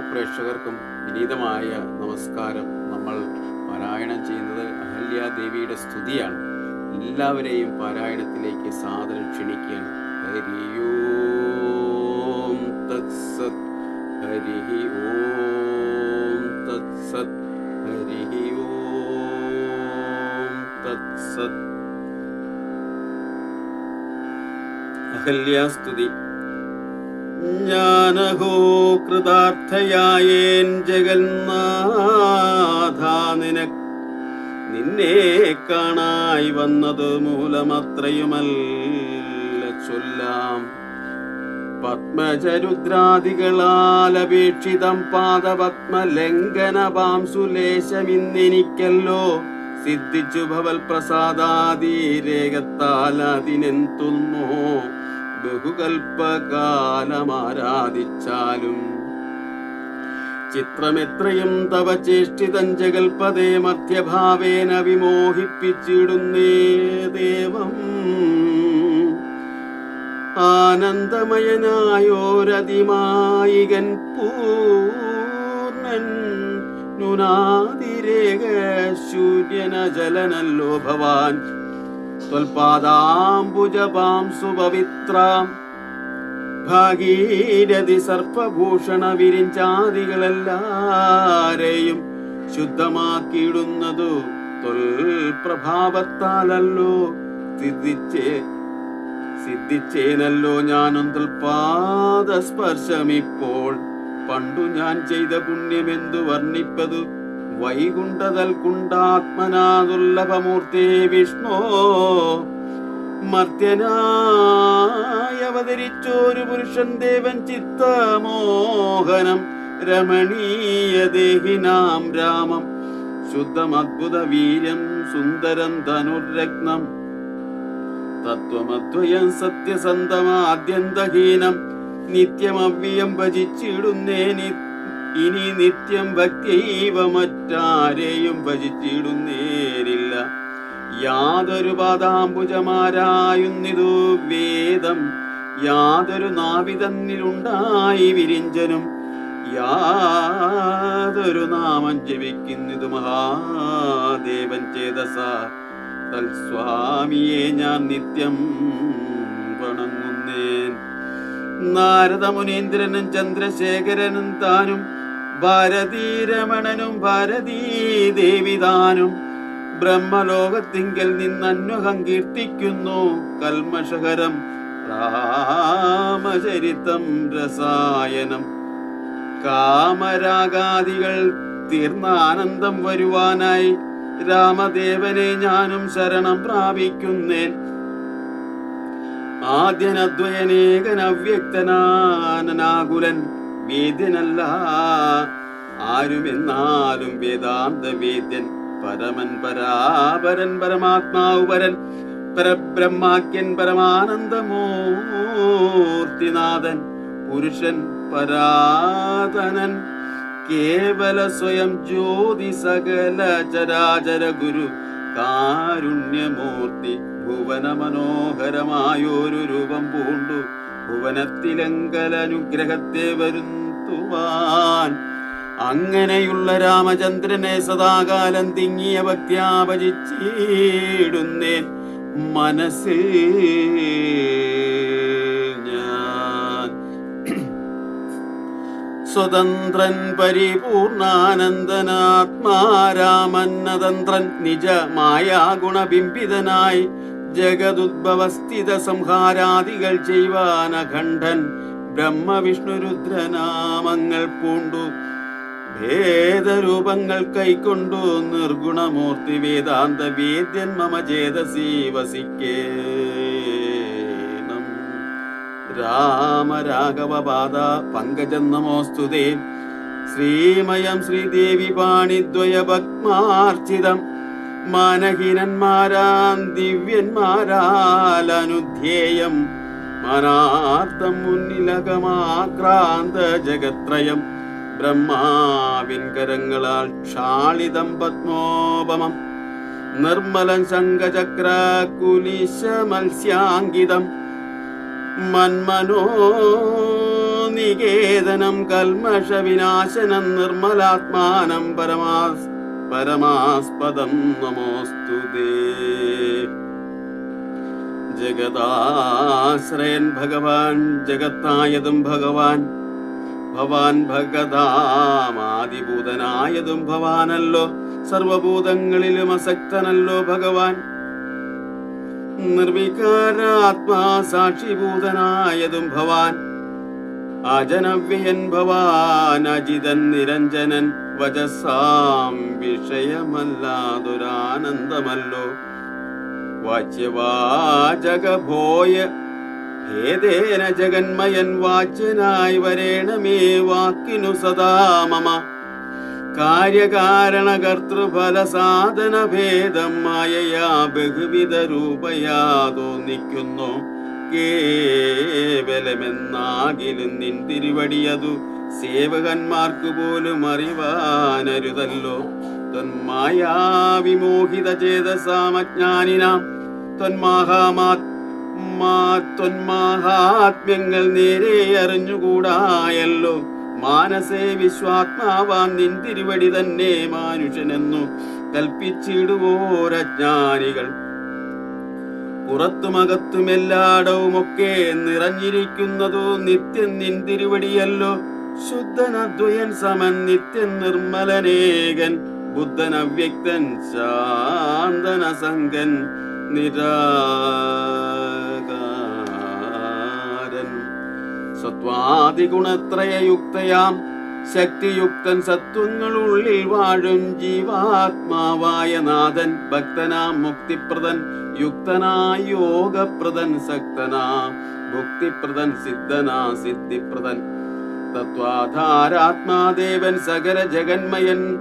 പ്രേക്ഷകർക്കും വിനീതമായ നമസ്കാരം. നമ്മൾ പാരായണം ചെയ്യുന്നത് അഹല്യാദേവിയുടെ സ്തുതിയാണ്. എല്ലാവരെയും പാരായണത്തിലേക്ക് സാദരം ക്ഷണിക്കുകയാണ്. ഹരിയോം തത്സത്. ഹരി ഓം തത്സത്. ഹരി ഓം തത്സത്. അഹല്യാസ്തുതി. ജ്ഞാനഹോ കൃതാർത്ഥയായേൻ ജഗന്നാഥ നിനക്ക് നിന്നെ കാണായി വന്നത് മൂലമത്രയുമല്ല ചൊല്ലാം. പത്മചരുദ്രാദികളാൽ അപേക്ഷിതം പാദപത്മലംഘനപാംസുലേശമിന്നെനിക്കല്ലോ സിദ്ധിച്ചു ഭവൽ പ്രസാദാതിരേകത്താൽ അതിനെന്തുന്നോ. ബഹുകൽപ്പകാലമാരാധിച്ചാലും ചിത്രമെത്രയും തവ ചേഷ്ടിതഞ്ചകൽപ്പതേ മധ്യഭാവേന വിമോഹിപ്പിച്ചിടുന്നേ ദേവം. ആനന്ദമയനായോരതിമായികൻ പൂർണൻ നുനാതിരേക ശൂര്യന ജലനല്ലോ ഭവാൻ. ത്വൽപാദാംബുജപാം സുപവിത്രാം. ഭാഗീരഥി സർപ്പഭൂഷണ വിരിഞ്ചാദികളെല്ലാരെയും ശുദ്ധമാക്കിയിടുന്നതു തൊൽപ്രഭാവത്താലല്ലോ സിദ്ധിച്ചേ സിദ്ധിച്ചേനല്ലോ ഞാനും തൽപാദ സ്പർശമിപ്പോൾ പണ്ടു ഞാൻ ചെയ്ത പുണ്യമെന്തു വർണിപ്പതു? വൈകുണ്ഠതൽ കുണ്ടാത്മനാദുർലഭമൂർത്തേ വിഷ്ണോ മർത്യനായി അവതരിച്ചോരു പുരുഷൻ ദേവൻ ചിത്തമോഹനം രമണീയ ദേഹിനാം രാമം. ശുദ്ധം അദ്ഭുത വീര്യം സുന്ദരം ധനുരത്നം തത്വമദ്വയം സത്യസന്ധമാദ്യന്തഹീനം. നിത്യമവ്യം ഭജിച്ചിടുന്നേ നി- ഇനി നിത്യം ഭക്തിവമറ്റാരെയും ഭജിച്ചിടുന്നേരില്ല യാതൊരു പാദാംബുജമാരായുന്നിതു വേദം. യാതൊരു നാവിതന്നിലുണ്ടായി വിരിഞ്ചനും. യാതൊരു നാമം ജപിക്കുന്നതു മഹാദേവൻ ചേതസ. തൽസ്വാമിയെ ഞാൻ നിത്യം വണങ്ങുന്നേൻ. നാരദ മുനീന്ദ്രനും ചന്ദ്രശേഖരനും താനും ഭാരതീരമണനും ഭാരതീ ദേവിതാനും ബ്രഹ്മലോകത്തിങ്കൽ നിന്നന്വഹം കീർത്തിക്കുന്നു കൽമഷകരം രാമചരിതം രസായനം. കാമരാഗാദികൾ തീർന്ന ആനന്ദം വരുവാനായി രാമദേവനെ ഞാനും ശരണം പ്രാപിക്കുന്നേൻ. ആദ്യനദ്വയനേകൻ അവ്യക്തനാനനാകുലൻ വേദ്യനല്ല. ആരുമെന്നാലും വേദാന്ത വേദ്യൻ പരമൻ പരാപരൻ പരമാത്മാവ് പരൻ പരബ്രഹ്മാക്യൻ പരമാനന്ദമൂർത്തിനാഥൻ പുരുഷൻ പരാതനൻ കേവല സ്വയം ജ്യോതി സകല ചരാചര ഗുരു കാരുണ്യമൂർത്തി ഭുവന മനോഹരമായൊരു രൂപം പൂണ്ടു. ഭുവനത്തിലങ്കലനുഗ്രഹത്തെ വരുത്തുവാൻ. അങ്ങനെയുള്ള രാമചന്ദ്രനെ സദാകാലം തിങ്ങിയ ഭക്യാപചിച്ചിടുന്നേ മനസ്സിൽ സ്വതന്ത്രൻ പരിപൂർണാനന്ദനാത്മാരാമന്നതന്ത്രൻ നിജമായ മായാഗുണബിംബിതനായി ജഗതുദ്ഭവസ്ഥിത സംഹാരാദികൾ ചെയ്യുവാൻ അഖണ്ഡൻ ബ്രഹ്മവിഷ്ണുരുദ്രനാമങ്ങൾ പൂണ്ടു. ഭേദരൂപങ്ങൾ കൈക്കൊണ്ടു നിർഗുണമൂർത്തി വേദാന്ത വേദ്യൻ മമ ചേതസി വസിക്കേണം. രാമരാഘവപാദ രാഘവ പാദ പങ്കജം നമോസ്തുതേ. ശ്രീമയം ശ്രീദേവി പാണിദ്വയ ഭക്മാർച്ചിതം. മാനഹീനന്മാരാം ദിവ്യന്മാരാൽ അനുധ്യേയം മനാർത്ഥം മുന്നിലകമാക്രാന്ത ജഗത്രയം ബ്രഹ്മാവിൻകരങ്ങളാൽ ക്ഷാളിതം പത്മോപമം. നിർമ്മലം ശങ്കചക്ര കുലിശ മത്സ്യാങ്കിതം. മന്മനോ നികേതനം കൽമഷ വിനാശനം നിർമ്മലാത്മാനം പരമാസ് പരമാസ്പദം നമോസ്തു ജഗദാശ്രയൻ ഭഗവാൻ ജഗത്തായതും ഭഗവാൻ ഭവാൻ ഭഗതാമാതിഭൂതനായതും ഭവാനല്ലോ സർവഭൂതങ്ങളിലും അസക്തനല്ലോ ഭഗവാൻ. നിർവികാരാത്മാ സാക്ഷിഭൂതനായതും ഭവാൻ. അജനവ്യയൻ ഭവാൻ നിരഞ്ജനൻ വജസാം വിഷയമല്ലാതൊരാനന്ദമല്ലോ. വാച്യവാചകഭോയ ഭേദേന ജഗന്മയൻ വാച്യനായി വരേണമേ വാക്കിനു സദാ മമ. കാര്യകാരണകർത്തൃഫലസാധനഭേദം ഭേദം മായയാ ബഹുവിധ രൂപയാ തോന്നിക്കുന്നു. കേവലമെന്നാകിലും നിൻ തിരുവടിയതു സേവകന്മാർക്ക് പോലും അറിവാനരുതല്ലോ. ത്വന്മായാവിമോഹിത ചേതസാമജ്ഞാനിനാം ത്വന്മാഹാമാ ത്വന്മാഹാത്മ്യങ്ങൾ നേരെ അറിഞ്ഞുകൂടായല്ലോ. മാനസേ വിശ്വാത്മാവാൻ നിൻ തിരുവടി തന്നെ മാനുഷനെന്നു കൽപ്പിച്ചിടുവോരജ്ഞാനികൾ. പുറത്തുമകത്തും എല്ലായിടവുമൊക്കെ നിറഞ്ഞിരിക്കുന്നതു നിത്യം നിൻ തിരുവടിയല്ലോ ശുദ്ധനദ്വയൻ സമൻ നിത്യൻ നിർമ്മലനേകൻ ബുദ്ധൻ ശാന്തന സംഘൻ നിരാകാരൻ. സത്വാദിഗുണത്രയയുക്തയാം ശക്തിയുക്തൻ സത്വങ്ങളുള്ളിൽ വാഴും ജീവാത്മാവായ നാഥൻ ഭക്തനാം മുക്തിപ്രദൻ യുക്തനായ യോഗപ്രദൻ സക്തനാ ഭുക്തിപ്രദൻ സിദ്ധനാ സിദ്ധിപ്രദൻ. തത്വാധാരാത്മാദേവൻ സകല ജഗന്മയൻ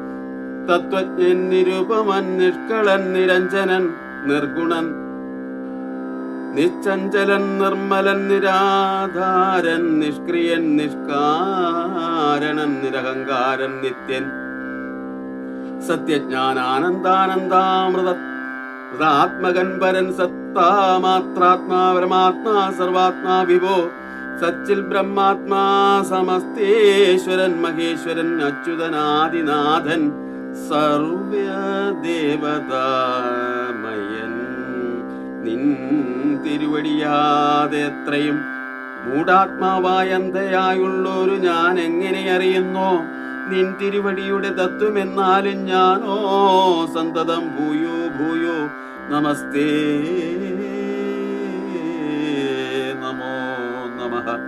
തത്വജ്ഞൻ നിരുപമൻ നിഷ്കളൻ നിരഞ്ജനൻ നിർഗുണൻ നിശ്ചഞ്ചലൻ നിർമ്മലൻ നിരാധാരൻ നിഷ്ക്രിയൻ നിഷ്കാരണൻ നിരഹങ്കാരൻ നിത്യൻ സത്യജ്ഞാനാനന്ദാനന്ദാമൃത ആത്മകൻ പരൻ സത്താമാത്രാത്മാ പരമാത്മാ സർവാത്മാ വിഭോ സച്ചിൽ ബ്രഹ്മാത്മാ സമസ്തേശ്വരൻ മഹേശ്വരൻ അച്യുതനാദിനാഥൻ സർവദേവതാമയൻ നിൻ തിരുവടിയാതെ എത്രയും മൂടാത്മാവായ ഞാൻ എങ്ങനെ അറിയുന്നോ? നിൻ തിരുവടിയുടെ തത്വമെന്നാലും ഞാനോ? സന്തതം ഭൂയോ ഭൂയോ നമസ്തേ നമോ നമ.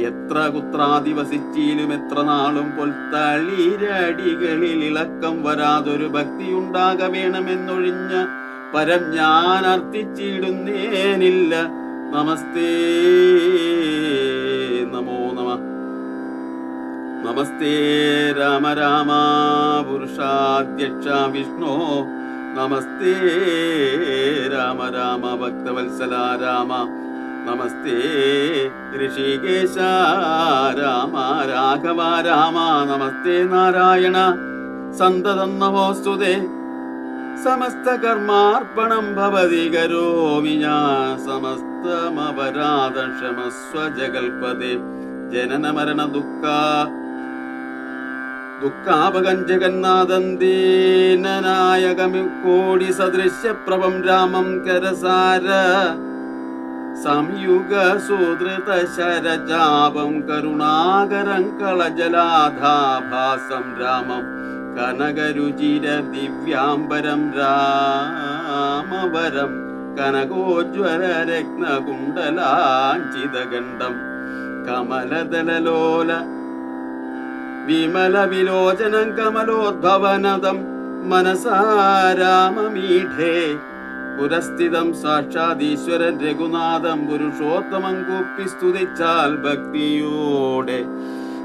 എത്ര കുത്രാധിവസിച്ചിലും എത്ര നാളും പൊൽത്തളിരടികളിൽ ഇളക്കം വരാതൊരു ഭക്തിയുണ്ടാക വേണമെന്നൊഴിഞ്ഞ പരം ഞാൻ അർത്ഥിച്ചിടുന്നേനില്ല നമസ്തേ. നമോ നമ. നമസ്തേ രാമ രാമ പുരുഷാധ്യക്ഷ വിഷ്ണു. നമസ്തേ രാമ രാമ ഭക്തവത്സല രാമ. നമസ്തേ ഋഷികേശ രാമ രാഘവ രാമ. നമസ്തേ നാരായണ. സന്തതം നമോസ്തുതേ. സമസ്ത കർമാർപ്പണം ഭവതി കരോമി ഞാൻ സമസ്തമപരാധ ക്ഷമസ്വ ജഗൽപദേ ജനന മരണ ദുഃഖ ദുഃഖാപകൻ ജഗന്നാഥൻ ദീനനായകമി കോടി സദൃശ്യപ്രഭം രാമം കരസാര. സംയുഗ സുധൃത ശരജാപം കരുണാകരം കളജലാധാഭാസം രാമം കനകരുചിര ദിവ്യാംബരം രാമവരം കനകോജ്വര രത്നകുണ്ടലാഞ്ചിതഗണ്ഡം കമലതലലോല വിമല വിലോചനം കമലോദ്ഭവനദം മനസാരാമമീഠേ പുരസ്ഥിതം സാക്ഷാതീശ്വരൻ രഘുനാഥം പുരുഷോത്തമം കൂപ്പി സ്തുതിച്ചാൽ ഭക്തിയോടെ.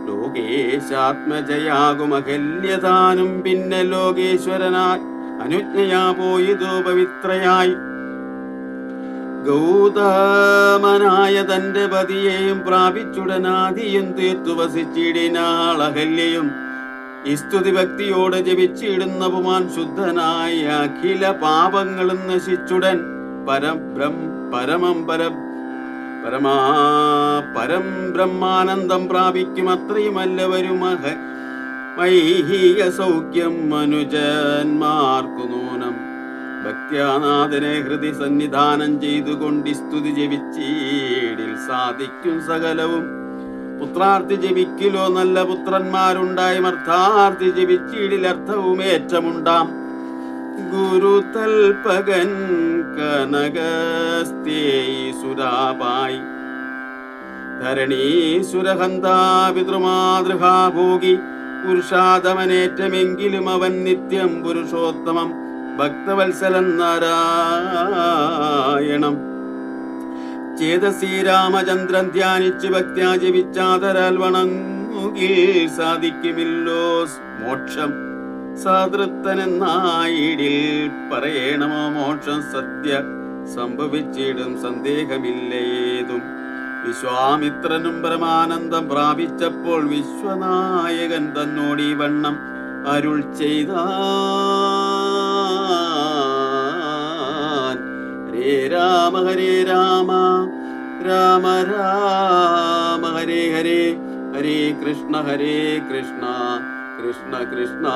ലോകേശാത്മജയാകും അകല്യതാനും പിന്നെ ലോകേശ്വരനായി അനുജ്ഞയാ പോയതോ പവിത്രയായി. ഗൗതമനായ തന്റെ പതിയെയും പ്രാപിച്ചുടനാദിയും തീർത്തു വസിച്ചിടിനാൾ അഹല്യയും ഈ സ്തുതി ഭക്തിയോടെ ജപിച്ചിടുന്ന പുമാൻ ശുദ്ധനായ അഖില പാപങ്ങളും നശിച്ചുടൻ പരബ്രം പരമം പര പരമാ പരം ബ്രഹ്മാനന്ദം പ്രാപിക്കും അത്രയുമല്ലവരും മഹ വൈഹിക സൗഖ്യം മനുജന്മാർക്കു നൂനം. ഭക്ത്യാനാഥനെ ഹൃദി സന്നിധാനം ചെയ്തുകൊണ്ട് സ്തുതി ജപിച്ചീടിൽ സാധിക്കും സകലവും. പുത്രാർത്ഥി ജപിക്കിലോ നല്ല പുത്രന്മാരുണ്ടായി അർത്ഥാർത്ഥി ജപിച്ചീടിൽ അർത്ഥവും ഏറ്റമുണ്ടാം. ഗുരുതൽപകൻ തൽപകൻ ധരണീസുരഹന്താ ധരണീസുരഹന്താപിതൃമാതൃഹാഭോഗി പുരുഷാദമനേറ്റമെങ്കിലും അവൻ നിത്യം പുരുഷോത്തമം ഭക്തവത്സലൻ നാരായണം. ചേതസി രാമചന്ദ്രൻ ധ്യാനിച്ച് ഭക്ത്യാ ജപിച്ചാതരാൽ വണങ്ങുകിൽ സാധിക്കുമില്ലോ മോക്ഷം. സാതൃത്തനെന്നായിടിൽ പറയണമോ മോക്ഷം സത്യ? സംഭവിച്ചിടും സന്ദേഹമില്ലേതും. വിശ്വാമിത്രനും പരമാനന്ദം പ്രാപിച്ചപ്പോൾ വിശ്വനായകൻ തന്നോടി വണ്ണം അരുൾ ചെയ്ത ഹരേ രാമ ഹരേ രാമ രാമ രാമ ഹരേ ഹരേ ഹരേ കൃഷ്ണ ഹരേ കൃഷ്ണ. കൃഷ്ണ കൃഷ്ണ